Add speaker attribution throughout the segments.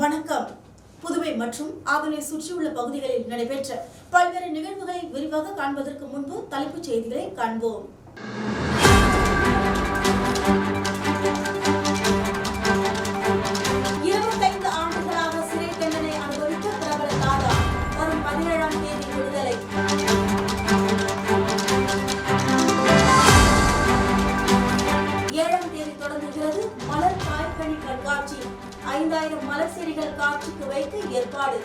Speaker 1: வணக்கம் புதுவை மற்றும் அதனை சுற்றியுள்ள பகுதிகளில் நடைபெற்ற பல்வேறு நிகழ்வுகளை விரிவாக காண்பதற்கு முன்பு தலைப்புச் செய்திகளை காண்போம் ஐந்தாயிரம் மலர் காட்சிக்கு வைக்க ஏற்பாடு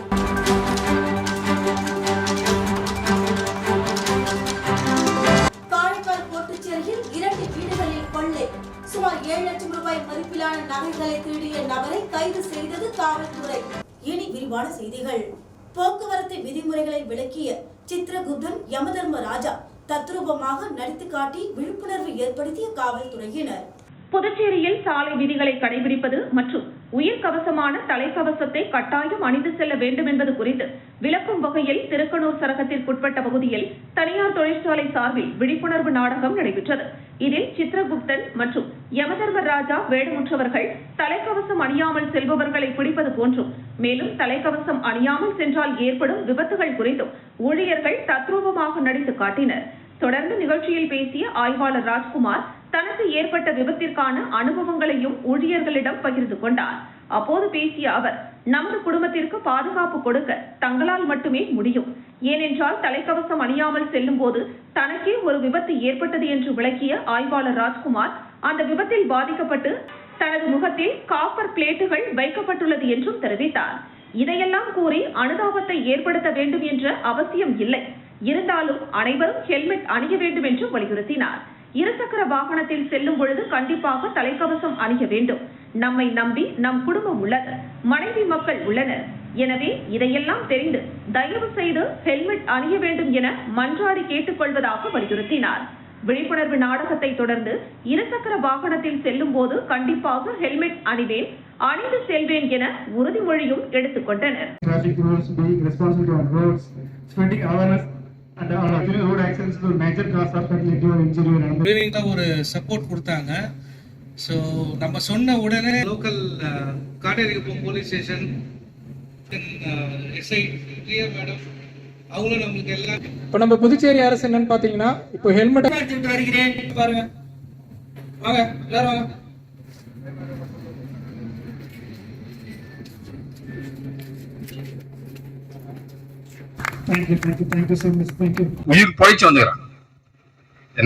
Speaker 1: காரைக்கால் கோட்டுச்சேரியில் இரண்டு வீடுகளில் கொள்ளை சுமார் ஏழு லட்சம் ரூபாய் மதிப்பிலான நகைகளை திருடிய நபரை கைது செய்தது காவல்துறை இனி விரிவான செய்திகள் போக்குவரத்து விதிமுறைகளை விளக்கிய சித்ரகுப்தன் யமதர்ம ராஜா தத்ரூபமாக நடித்து காட்டி விழிப்புணர்வு ஏற்படுத்திய காவல்துறையினர் புதுச்சேரியில் சாலை விதிகளை கடைபிடிப்பது மற்றும் உயிர் கவசமான தலைக்கவசத்தை கட்டாயம் அணிந்து செல்ல வேண்டும் என்பது குறித்து விளக்கும் வகையில் திருக்கனூர் சரகத்திற்குட்பட்ட பகுதியில் தனியார் தொழிற்சாலை சார்பில் விழிப்புணர்வு நாடகம் நடைபெற்றது இதில் சித்ரகுப்தன் மற்றும் யமதர்ம ராஜா வேடமுற்றவர்கள் தலைக்கவசம் அணியாமல் செல்பவர்களை பிடிப்பது போன்றும் மேலும் தலைக்கவசம் அணியாமல் சென்றால் ஏற்படும் விபத்துகள் குறித்தும் ஊழியர்கள் தத்ரூபமாக நடித்து காட்டினர் தொடர்ந்து நிகழ்ச்சியில் பேசிய ஆய்வாளர் ராஜ்குமார் தனக்கு ஏற்பட்ட விபத்திற்கான அனுபவங்களையும் ஊழியர்களிடம் பகிர்ந்து கொண்டார் அப்போது பேசிய அவர் நமது குடும்பத்திற்கு பாதுகாப்பு கொடுக்க தங்களால் மட்டுமே முடியும் ஏனென்றால் தலைக்கவசம் அணியாமல் செல்லும் போது தனக்கே ஒரு விபத்து ஏற்பட்டது என்று விளக்கிய ஆய்வாளர் ராஜ்குமார் அந்த விபத்தில் பாதிக்கப்பட்டு தனது முகத்தில் காப்பர் பிளேட்டுகள் வைக்கப்பட்டுள்ளது என்றும் தெரிவித்தார் இதையெல்லாம் கூறி அனுதாபத்தை ஏற்படுத்த வேண்டும் என்ற அவசியம் இல்லை இருந்தாலும் அனைவரும் ஹெல்மெட் அணிய வேண்டும் என்று வலியுறுத்தினார் இருசக்கர வாகனத்தில் செல்லும் பொழுது கண்டிப்பாக தலைக்கவசம் அணிய வேண்டும் நம்மை நம்பி நம் குடும்பம் உள்ளது மனைவி மக்கள் உள்ளனர் எனவே இதையெல்லாம் தெரிந்து தயவு செய்து ஹெல்மெட் அணிய வேண்டும் என மன்றாடி கேட்டுக்கொள்வதாக வலியுறுத்தினார் விழிப்புணர்வு நாடகத்தை தொடர்ந்து இருசக்கர வாகனத்தில் செல்லும் போது கண்டிப்பாக ஹெல்மெட் அணிவேன் அணிந்து செல்வேன் என உறுதிமொழியும் எடுத்துக்கொண்டனர்
Speaker 2: Uh,
Speaker 3: ஒரு சப்போர்ட் கொடுத்தாங்க ஸோ நம்ம சொன்ன உடனே local Katterikuppam police station SI Priya madam அவங்களும் நம்மளுக்கு எல்லாம்
Speaker 4: இப்போ நம்ம புதுச்சேரி அரசு என்னன்னு பார்த்தீங்கன்னா இப்போ ஹெல்மெட்
Speaker 5: வருகிறேன் பாருங்க வாங்க எல்லாரும் வாங்க
Speaker 6: தேங்க்யூ தேங்க்யூ
Speaker 7: உயிர் பொழைச்சு வந்துக்கிறேன்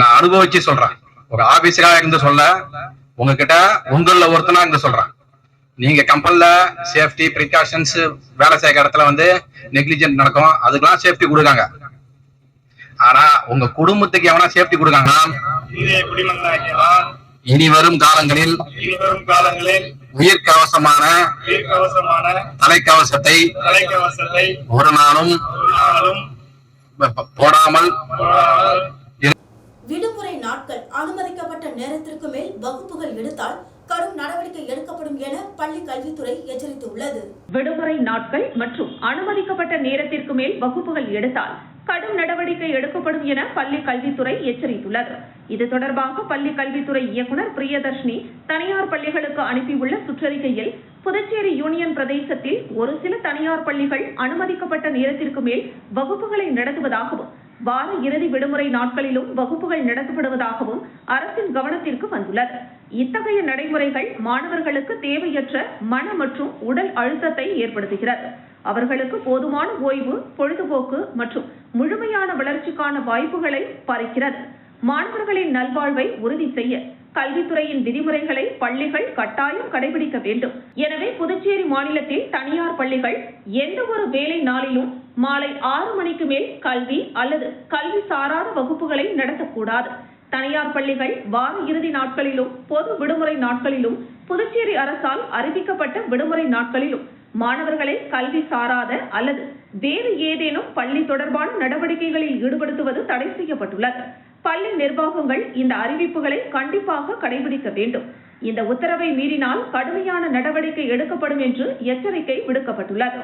Speaker 7: நான் அனுபவிச்சு சொல்றேன் ஒரு ஆபீஸரா இருந்து சொல்ல உங்ககிட்ட உங்கள ஒருத்தனா இருந்து சொல்றேன் நீங்க கம்பெனில சேஃப்டி ப்ரிகாஷன்ஸ் வேலை செய்யற இடத்துல வந்து நெக்லிஜென்ட் நடக்கும் அதுக்கெல்லாம் சேஃப்டி கொடுக்காங்க ஆனா உங்க குடும்பத்துக்கு எவனா சேஃப்டி கொடுக்காங்கன்னா இனி வரும் காலங்களில்
Speaker 8: இனி வரும் காலங்களில்
Speaker 7: உயிர்கவசமான தலைக்கவசத்தை ஒரு நாளும் போடாமல்
Speaker 1: விடுமுறை நாட்கள் அனுமதிக்கப்பட்ட நேரத்திற்கு மேல் வகுப்புகள் எடுத்தால் கடும் நடவடிக்கை எடுக்கப்படும் என பள்ளி கல்வித்துறை எச்சரித்துள்ளது விடுமுறை நாட்கள் மற்றும் அனுமதிக்கப்பட்ட நேரத்திற்கு மேல் வகுப்புகள் எடுத்தால் கடும் நடவடிக்கை எடுக்கப்படும் என பள்ளி கல்வித்துறை எச்சரித்துள்ளது இது தொடர்பாக பள்ளி கல்வித்துறை இயக்குநர் பிரியதர்ஷினி தனியார் பள்ளிகளுக்கு அனுப்பியுள்ள சுற்றறிக்கையில் புதுச்சேரி யூனியன் பிரதேசத்தில் ஒரு சில தனியார் பள்ளிகள் அனுமதிக்கப்பட்ட நேரத்திற்கு மேல் வகுப்புகளை நடத்துவதாகவும் வார இறுதி விடுமுறை நாட்களிலும் வகுப்புகள் நடத்தப்படுவதாகவும் அரசின் கவனத்திற்கு வந்துள்ளது இத்தகைய நடைமுறைகள் மாணவர்களுக்கு தேவையற்ற மன மற்றும் உடல் அழுத்தத்தை ஏற்படுத்துகிறது அவர்களுக்கு போதுமான ஓய்வு பொழுதுபோக்கு மற்றும் முழுமையான வளர்ச்சிக்கான வாய்ப்புகளை பறிக்கிறது மாணவர்களின் நல்வாழ்வை உறுதி செய்ய கல்வித்துறையின் விதிமுறைகளை பள்ளிகள் கட்டாயம் கடைபிடிக்க வேண்டும் எனவே புதுச்சேரி மாநிலத்தில் தனியார் பள்ளிகள் எந்த ஒரு வேலை நாளிலும் மாலை ஆறு மணிக்கு மேல் கல்வி அல்லது கல்வி சாராத வகுப்புகளை நடத்தக்கூடாது தனியார் பள்ளிகள் வார இறுதி நாட்களிலும் பொது விடுமுறை நாட்களிலும் புதுச்சேரி அரசால் அறிவிக்கப்பட்ட விடுமுறை நாட்களிலும் மாணவர்களை கல்வி சாராத அல்லது வேறு ஏதேனும் பள்ளி தொடர்பான நடவடிக்கைகளில் ஈடுபடுத்துவது தடை செய்யப்பட்டுள்ளது பள்ளி நிர்வாகங்கள் இந்த அறிவிப்புகளை கண்டிப்பாக கடைபிடிக்க வேண்டும் இந்த உத்தரவை மீறினால் கடுமையான நடவடிக்கை எடுக்கப்படும் என்று எச்சரிக்கை விடுக்கப்பட்டுள்ளது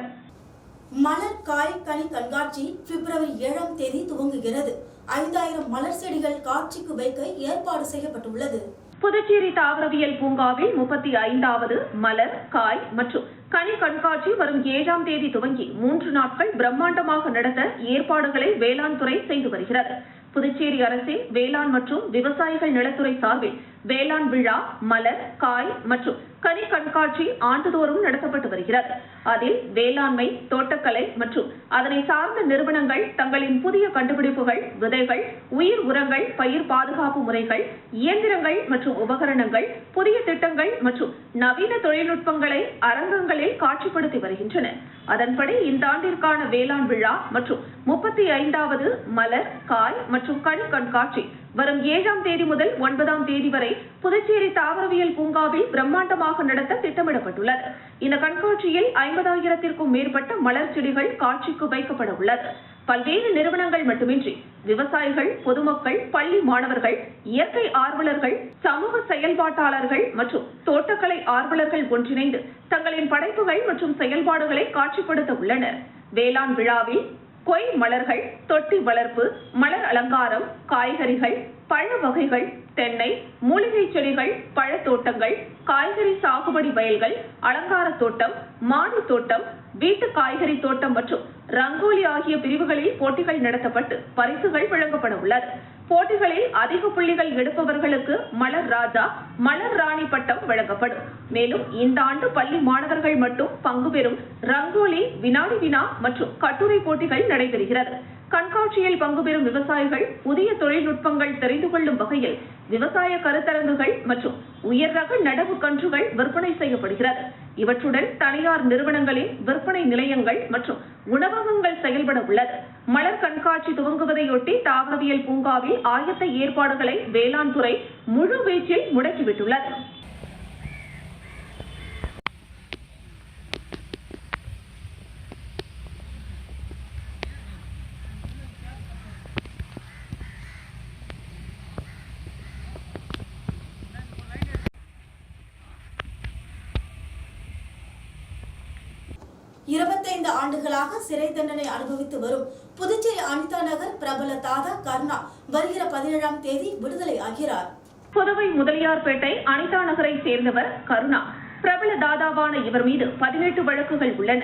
Speaker 1: மலர் காய் கனி கண்காட்சி பிப்ரவரி ஏழாம் தேதி துவங்குகிறது ஐந்தாயிரம் மலர் செடிகள் காட்சிக்கு வைக்க ஏற்பாடு செய்யப்பட்டுள்ளது புதுச்சேரி தாவரவியல் பூங்காவில் முப்பத்தி ஐந்தாவது மலர் காய் மற்றும் கனி கண்காட்சி வரும் ஏழாம் தேதி துவங்கி மூன்று நாட்கள் பிரம்மாண்டமாக நடத்த ஏற்பாடுகளை வேளாண் துறை செய்து வருகிறது புதுச்சேரி அரசின் வேளாண் மற்றும் விவசாயிகள் நலத்துறை சார்பில் வேளாண் விழா மலர் காய் மற்றும் கனி கண்காட்சி ஆண்டுதோறும் நடத்தப்பட்டு வருகிறது அதில் வேளாண்மை தோட்டக்கலை மற்றும் அதனை சார்ந்த நிறுவனங்கள் தங்களின் புதிய கண்டுபிடிப்புகள் விதைகள் உயிர் உரங்கள் பயிர் பாதுகாப்பு முறைகள் இயந்திரங்கள் மற்றும் உபகரணங்கள் புதிய திட்டங்கள் மற்றும் நவீன தொழில்நுட்பங்களை அரங்கங்களில் காட்சிப்படுத்தி வருகின்றன அதன்படி இந்த ஆண்டிற்கான வேளாண் விழா மற்றும் முப்பத்தி ஐந்தாவது மலர் காய் மற்றும் கனி கண்காட்சி வரும் ஏழாம் தேதி முதல் ஒன்பதாம் தேதி வரை புதுச்சேரி தாவரவியல் பூங்காவில் பிரம்மாண்டமாக நடத்த திட்டமிடப்பட்டுள்ளது இந்த கண்காட்சியில் ஐம்பதாயிரத்திற்கும் மேற்பட்ட மலர் செடிகள் காட்சிக்கு வைக்கப்பட உள்ளது பல்வேறு நிறுவனங்கள் மட்டுமின்றி விவசாயிகள் பொதுமக்கள் பள்ளி மாணவர்கள் இயற்கை ஆர்வலர்கள் சமூக செயல்பாட்டாளர்கள் மற்றும் தோட்டக்கலை ஆர்வலர்கள் ஒன்றிணைந்து தங்களின் படைப்புகள் மற்றும் செயல்பாடுகளை காட்சிப்படுத்த உள்ளனர் வேளாண் விழாவில் கொய் மலர்கள் தொட்டி வளர்ப்பு மலர் அலங்காரம் காய்கறிகள் பழ வகைகள் தென்னை மூலிகை செடிகள் பழத்தோட்டங்கள் காய்கறி சாகுபடி வயல்கள் அலங்கார தோட்டம் மாடி தோட்டம் வீட்டு காய்கறி தோட்டம் மற்றும் ரங்கோலி ஆகிய பிரிவுகளில் போட்டிகள் நடத்தப்பட்டு பரிசுகள் வழங்கப்பட உள்ளது போட்டிகளில் அதிக புள்ளிகள் எடுப்பவர்களுக்கு மலர் ராஜா மலர் ராணி பட்டம் வழங்கப்படும் மேலும் இந்த ஆண்டு பள்ளி மாணவர்கள் மட்டும் பங்கு பெறும் ரங்கோலி வினாடி வினா மற்றும் கட்டுரை போட்டிகள் நடைபெறுகிறது கண்காட்சியில் பங்கு பெறும் விவசாயிகள் புதிய தொழில்நுட்பங்கள் தெரிந்து கொள்ளும் வகையில் விவசாய கருத்தரங்குகள் மற்றும் உயர் ரக நடவு கன்றுகள் விற்பனை செய்யப்படுகிறது இவற்றுடன் தனியார் நிறுவனங்களின் விற்பனை நிலையங்கள் மற்றும் உணவகங்கள் செயல்பட உள்ளது மலர் கண்காட்சி துவங்குவதையொட்டி தாவரவியல் பூங்காவில் ஆயத்த ஏற்பாடுகளை வேளாண் துறை முழுவீச்சில் முடக்கிவிட்டுள்ளது சிறை தண்டனை அனுபவித்து வரும் புதுச்சேரி அனிதா நகர் பிரபல தாதா கர்ணா வருகிற பதினேழாம் தேதி விடுதலை ஆகிறார் புதுவை முதலியார்பேட்டை அனிதா நகரை சேர்ந்தவர் கருணா பிரபல தாதாவான இவர் மீது பதினெட்டு வழக்குகள் உள்ளன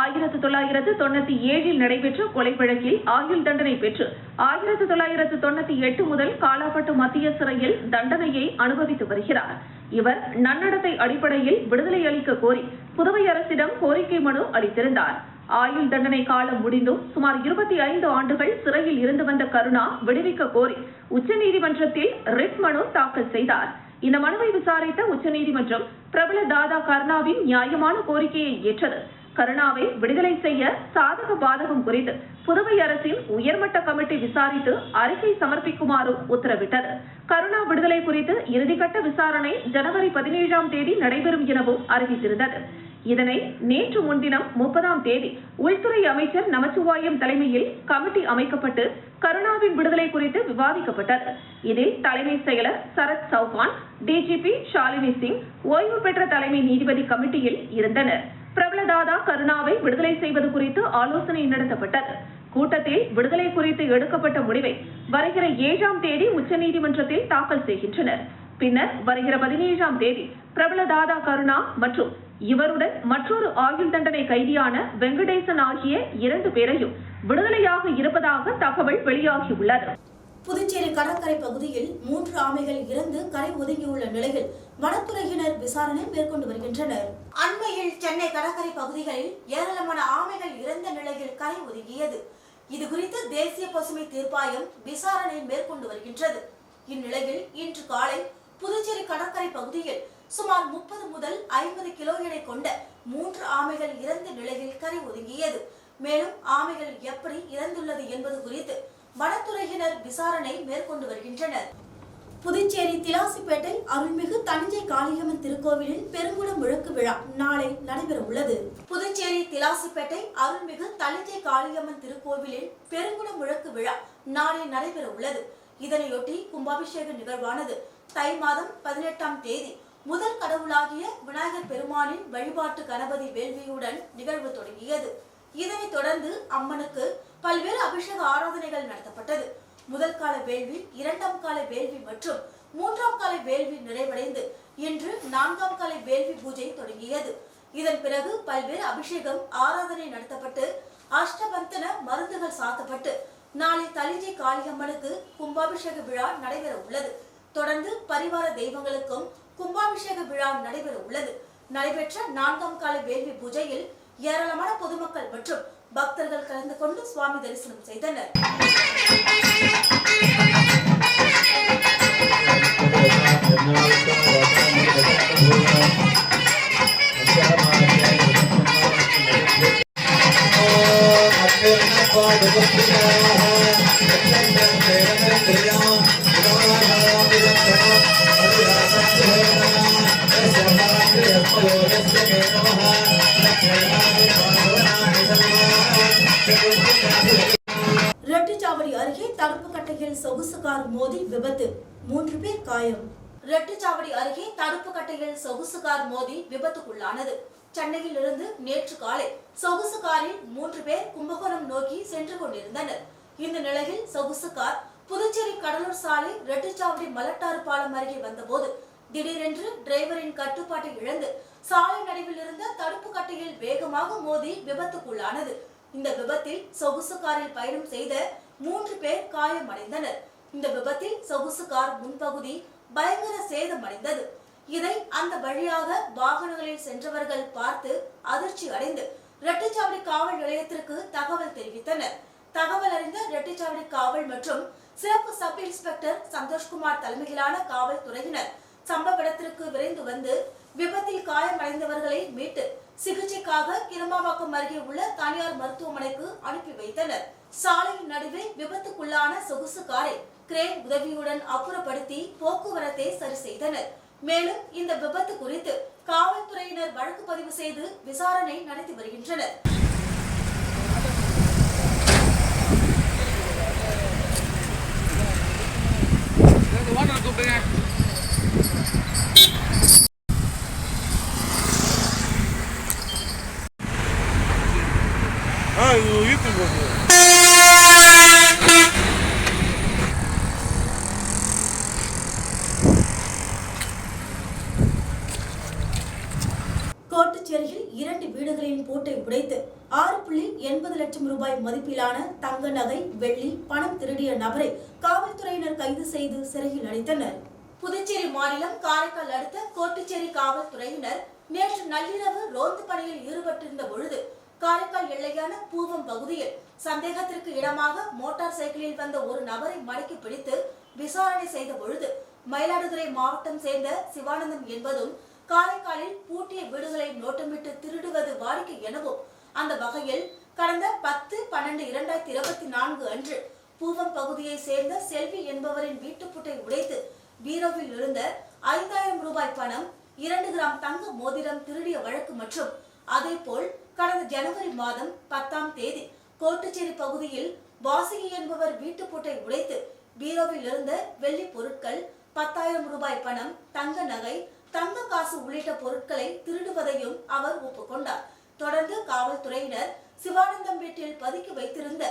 Speaker 1: ஆயிரத்து தொள்ளாயிரத்து தொண்ணூத்தி ஏழில் நடைபெற்ற கொலை வழக்கில் ஆயுள் தண்டனை பெற்று ஆயிரத்து தொள்ளாயிரத்து தொண்ணூத்தி எட்டு முதல் காலாப்பட்டு மத்திய சிறையில் தண்டனையை அனுபவித்து வருகிறார் இவர் நன்னடத்தை அடிப்படையில் விடுதலை அளிக்க கோரி புதுவை அரசிடம் கோரிக்கை மனு அளித்திருந்தார் ஆயுள் தண்டனை காலம் முடிந்தும் சுமார் இருபத்தி ஐந்து ஆண்டுகள் சிறையில் இருந்து வந்த கருணா விடுவிக்க கோரி உச்சநீதிமன்றத்தில் ரிட் மனு தாக்கல் செய்தார் இந்த மனுவை விசாரித்த உச்சநீதிமன்றம் பிரபல தாதா கருணாவின் நியாயமான கோரிக்கையை ஏற்றது கருணாவை விடுதலை செய்ய சாதக பாதகம் குறித்து புதுவை அரசின் உயர்மட்ட கமிட்டி விசாரித்து அறிக்கை சமர்ப்பிக்குமாறு உத்தரவிட்டது கருணா விடுதலை குறித்து இறுதிக்கட்ட விசாரணை ஜனவரி பதினேழாம் தேதி நடைபெறும் எனவும் அறிவித்திருந்தது இதனை நேற்று முன்தினம் முப்பதாம் தேதி உள்துறை அமைச்சர் நமச்சிவாயம் தலைமையில் கமிட்டி அமைக்கப்பட்டு கருணாவின் விடுதலை குறித்து விவாதிக்கப்பட்டது இதில் தலைமை செயலர் சரத் சௌகான் டிஜிபி ஷாலினி சிங் ஓய்வு பெற்ற தலைமை நீதிபதி கமிட்டியில் இருந்தனர் பிரபலதாதா கருணாவை விடுதலை செய்வது குறித்து ஆலோசனை நடத்தப்பட்டது கூட்டத்தில் விடுதலை குறித்து எடுக்கப்பட்ட முடிவை வருகிற ஏழாம் தேதி உச்சநீதிமன்றத்தில் தாக்கல் செய்கின்றனர் பின்னர் வருகிற பதினேழாம் தேதி பிரபல தாதா கருணா மற்றும் இவருடன் மற்றொரு ஆயுள் தண்டனை கைதியான வெங்கடேசன் ஆகிய இரண்டு பேரையும் விடுதலையாக இருப்பதாக தகவல் வெளியாகியுள்ளது புதுச்சேரி கடற்கரை பகுதியில் மூன்று ஆமைகள் இறந்து கரை ஒதுங்கியுள்ள நிலையில் வனத்துறையினர் விசாரணை மேற்கொண்டு வருகின்றனர் அண்மையில் சென்னை கடற்கரை பகுதிகளில் ஏராளமான ஆமைகள் இறந்த நிலையில் கரை ஒதுங்கியது இதுகுறித்து தேசிய பசுமை தீர்ப்பாயம் விசாரணை மேற்கொண்டு வருகின்றது இந்நிலையில் இன்று காலை புதுச்சேரி கடற்கரை பகுதியில் சுமார் முப்பது முதல் ஐம்பது கிலோ எடை கொண்ட மூன்று ஆமைகள் இறந்த நிலையில் கரை ஒதுங்கியது மேலும் ஆமைகள் எப்படி இறந்துள்ளது என்பது குறித்து வனத்துறையினர் விசாரணை மேற்கொண்டு வருகின்றனர் புதுச்சேரி திலாசிப்பேட்டை அருள்மிகு தஞ்சை காளியம்மன் திருக்கோவிலின் பெருங்குடம் முழக்கு விழா நாளை நடைபெற உள்ளது புதுச்சேரி திலாசிப்பேட்டை அருள்மிகு தஞ்சை காளியம்மன் திருக்கோவிலில் பெருங்குடம் முழக்கு விழா நாளை நடைபெற உள்ளது இதனையொட்டி கும்பாபிஷேக நிகழ்வானது தை மாதம் பதினெட்டாம் தேதி முதல் கடவுளாகிய விநாயகர் பெருமானின் வழிபாட்டு கணபதி வேள்வியுடன் நிகழ்வு தொடங்கியது இதனைத் தொடர்ந்து அம்மனுக்கு பல்வேறு அபிஷேக ஆராதனைகள் நடத்தப்பட்டது முதல் கால வேள்வி இரண்டாம் கால வேள்வி மற்றும் மூன்றாம் கால வேள்வி நிறைவடைந்து இன்று நான்காம் கால வேள்வி பூஜை தொடங்கியது இதன் பிறகு பல்வேறு அபிஷேகம் ஆராதனை நடத்தப்பட்டு அஷ்டபந்தன மருந்துகள் சாத்தப்பட்டு நாளை தலிஜை காளியம்மனுக்கு கும்பாபிஷேக விழா நடைபெற உள்ளது தொடர்ந்து பரிவார தெய்வங்களுக்கும் கும்பாபிஷேக விழா நடைபெற உள்ளது நடைபெற்ற நான்காம் கால வேள்வி பூஜையில் ஏராளமான பொதுமக்கள் மற்றும் பக்தர்கள் கலந்து கொண்டு சுவாமி தரிசனம் செய்தனர் தடுப்பு கட்டையில் சொகுசு கார் மோதி விபத்துக்குள்ளானது சென்னையில் இருந்து நேற்று காலை சொகுசு காரில் மூன்று பேர் கும்பகோணம் நோக்கி சென்று கொண்டிருந்தனர் இந்த நிலையில் சொகுசு கார் புதுச்சேரி கடலூர் சாலை ரெட்டுச்சாவடி மலட்டாறு பாலம் அருகே வந்தபோது திடீரென்று டிரைவரின் கட்டுப்பாட்டை இழந்து சாலை நடுவில் இருந்த தடுப்பு கட்டையில் வேகமாக மோதி விபத்துக்குள்ளானது இந்த விபத்தில் சொகுசு காரில் பயணம் செய்த மூன்று பேர் காயமடைந்தனர் இந்த விபத்தில் சொகுசு கார் முன்பகுதி பயங்கர சேதமடைந்தது இதை அந்த வழியாக வாகனங்களில் சென்றவர்கள் பார்த்து அதிர்ச்சி அடைந்து ரெட்டிச்சாவடி காவல் நிலையத்திற்கு தகவல் தெரிவித்தனர் தகவல் அறிந்த ரெட்டிச்சாவடி காவல் மற்றும் சிறப்பு சப் இன்ஸ்பெக்டர் சந்தோஷ்குமார் தலைமையிலான காவல்துறையினர் சம்பவ இடத்திற்கு விரைந்து வந்து விபத்தில் காயமடைந்தவர்களை மீட்டு சிகிச்சைக்காக கிருமாவாக்கம் அருகே உள்ள தனியார் மருத்துவமனைக்கு அனுப்பி வைத்தனர் சாலையின் நடுவே விபத்துக்குள்ளான சொகுசு காரை கிரேன் உதவியுடன் அப்புறப்படுத்தி போக்குவரத்தை சரி செய்தனர் மேலும் இந்த விபத்து குறித்து காவல்துறையினர் வழக்கு பதிவு செய்து விசாரணை நடத்தி வருகின்றனர் தங்க நகை வெள்ளி பணம் திருடிய நபரை காவல்துறையினர் கைது செய்து சிறையில் அடைத்தனர் புதுச்சேரி மாநிலம் காரைக்கால் அடுத்த கோட்டுச்சேரி காவல்துறையினர் நேற்று நள்ளிரவு ரோந்து பணியில் ஈடுபட்டிருந்த பொழுது காரைக்கால் எல்லையான பூவம் பகுதியில் சந்தேகத்திற்கு இடமாக மோட்டார் சைக்கிளில் வந்த ஒரு நபரை மடக்கி பிடித்து விசாரணை செய்த பொழுது மயிலாடுதுறை மாவட்டம் சேர்ந்த சிவானந்தம் என்பதும் காரைக்காலில் பூட்டிய வீடுகளை நோட்டமிட்டு திருடுவது வாடிக்கை எனவும் அந்த வகையில் கடந்த பத்து பன்னெண்டு இரண்டாயிரத்தி இருபத்தி நான்கு அன்று பூவம் பகுதியை சேர்ந்த செல்வி என்பவரின் வீட்டுப்புட்டை உடைத்து பீரோவில் இருந்த ஐந்தாயிரம் ரூபாய் பணம் இரண்டு கிராம் தங்க மோதிரம் திருடிய வழக்கு மற்றும் அதேபோல் கடந்த ஜனவரி மாதம் பத்தாம் தேதி கோட்டுச்சேரி பகுதியில் வாசகி என்பவர் வீட்டுப்புட்டை உடைத்து பீரோவில் இருந்த வெள்ளி பொருட்கள் பத்தாயிரம் ரூபாய் பணம் தங்க நகை தங்க காசு உள்ளிட்ட பொருட்களை திருடுவதையும் அவர் ஒப்புக்கொண்டார் தொடர்ந்து காவல்துறையினர் சிவானந்தம் வீட்டில் பதுக்கி வைத்திருந்த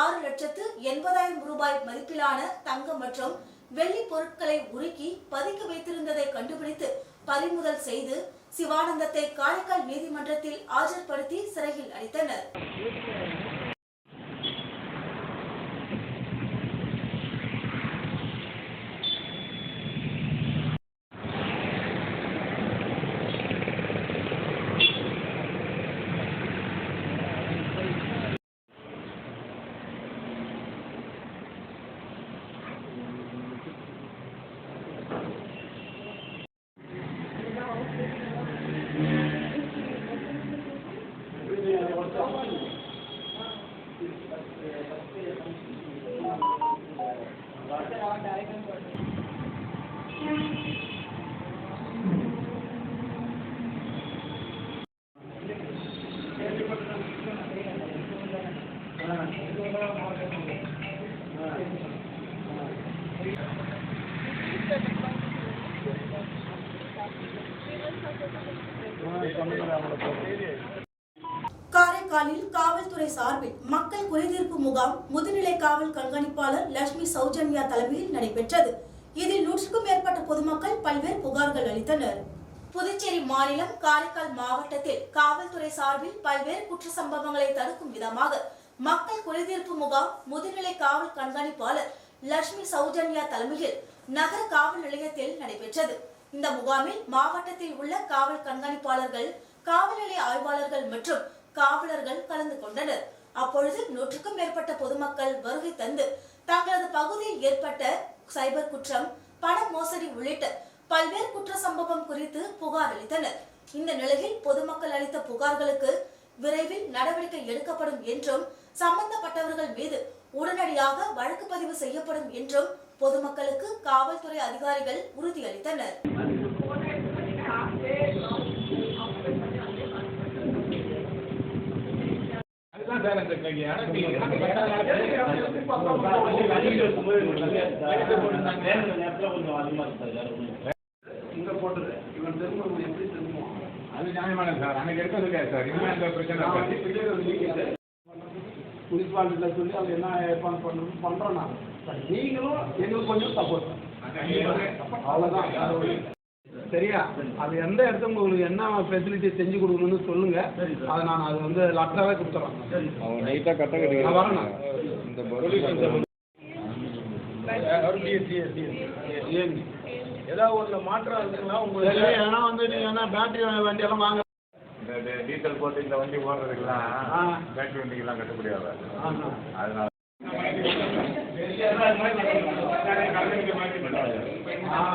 Speaker 1: ஆறு லட்சத்து எண்பதாயிரம் ரூபாய் மதிப்பிலான தங்கம் மற்றும் வெள்ளி பொருட்களை உருக்கி பதுக்கி வைத்திருந்ததை கண்டுபிடித்து பறிமுதல் செய்து சிவானந்தத்தை காரைக்கால் நீதிமன்றத்தில் ஆஜர்படுத்தி சிறையில் அடித்தனர் சிறப்பு முகாம் முதுநிலை காவல் கண்காணிப்பாளர் லட்சுமி சௌஜன்யா தலைமையில் நடைபெற்றது இதில் நூற்றுக்கும் மேற்பட்ட பொதுமக்கள் பல்வேறு புகார்கள் அளித்தனர் புதுச்சேரி மாநிலம் காரைக்கால் மாவட்டத்தில் காவல்துறை சார்பில் பல்வேறு குற்ற சம்பவங்களை தடுக்கும் விதமாக மக்கள் குறைதீர்ப்பு முகாம் முதுநிலை காவல் கண்காணிப்பாளர் லட்சுமி சௌஜன்யா தலைமையில் நகர காவல் நிலையத்தில் நடைபெற்றது இந்த முகாமில் மாவட்டத்தில் உள்ள காவல் கண்காணிப்பாளர்கள் காவல்நிலை ஆய்வாளர்கள் மற்றும் காவலர்கள் கலந்து கொண்டனர் அப்பொழுது நூற்றுக்கும் மேற்பட்ட பொதுமக்கள் வருகை தந்து தங்களது பகுதியில் ஏற்பட்ட சைபர் குற்றம் பண மோசடி உள்ளிட்ட பல்வேறு குற்ற சம்பவம் குறித்து புகார் அளித்தனர் இந்த நிலையில் பொதுமக்கள் அளித்த புகார்களுக்கு விரைவில் நடவடிக்கை எடுக்கப்படும் என்றும் சம்பந்தப்பட்டவர்கள் மீது உடனடியாக வழக்கு பதிவு செய்யப்படும் என்றும் பொதுமக்களுக்கு காவல்துறை அதிகாரிகள் உறுதியளித்தனர் அதுதான் சார் இந்த இங்க போட்டது இவன் திரும்ப எப்படி திரும்பும் அது நியாயமான சார் அன்னைக்கு எடுத்தது இல்லையா சார் இனிமே அந்த பிரச்சனை சொல்லி அது என்ன ஏற்பாடு பண்ணணும் பண்ணுறோம் நாங்கள் நீங்களும் எங்களுக்கு கொஞ்சம் சப்போர்ட் அவ்வளோதான் சரியா அது எந்த இடத்துல உங்களுக்கு என்ன ஃபெசிலிட்டி செஞ்சு கொடுக்கணும்னு சொல்லுங்க அதை நான் அது வந்து லட்டராகவே கொடுத்துறேன் அவன் நைட்டாக கட்ட வரணும் இந்த வரேன் இந்த ஏதாவது ஒன்று மாற்றம் இருக்குங்களா உங்களுக்கு ஏன்னா வந்து நீங்கள் என்ன பேட்டரி வண்டியெல்லாம் வாங்க இந்த டீசல் போட்டு இந்த வண்டி ஓடுறதுக்கெல்லாம் பேட்டரி வண்டிக்கெல்லாம் கட்டுப்படி ஆகாது அதனால ஆ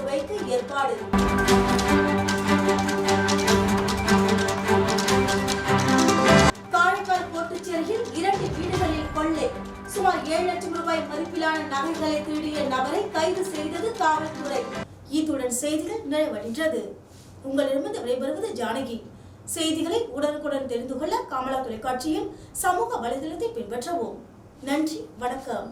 Speaker 1: துவைக்கு ஏற்பாடு காரைக்கால் கோட்டுச்சேரியில் இரண்டு வீடுகளில் கொள்ளை சுமார் ஏழு லட்சம் ரூபாய் மதிப்பிலான நகைகளை திருடிய நபரை கைது செய்தது காவல்துறை இத்துடன் செய்திகள் நிறைவடைகிறது உங்களிடமிருந்து விடைபெறுவது ஜானகி செய்திகளை உடனுக்குடன் தெரிந்து கொள்ள கமலா தொலைக்காட்சியில் சமூக வலைதளத்தை பின்பற்றவும் நன்றி வணக்கம்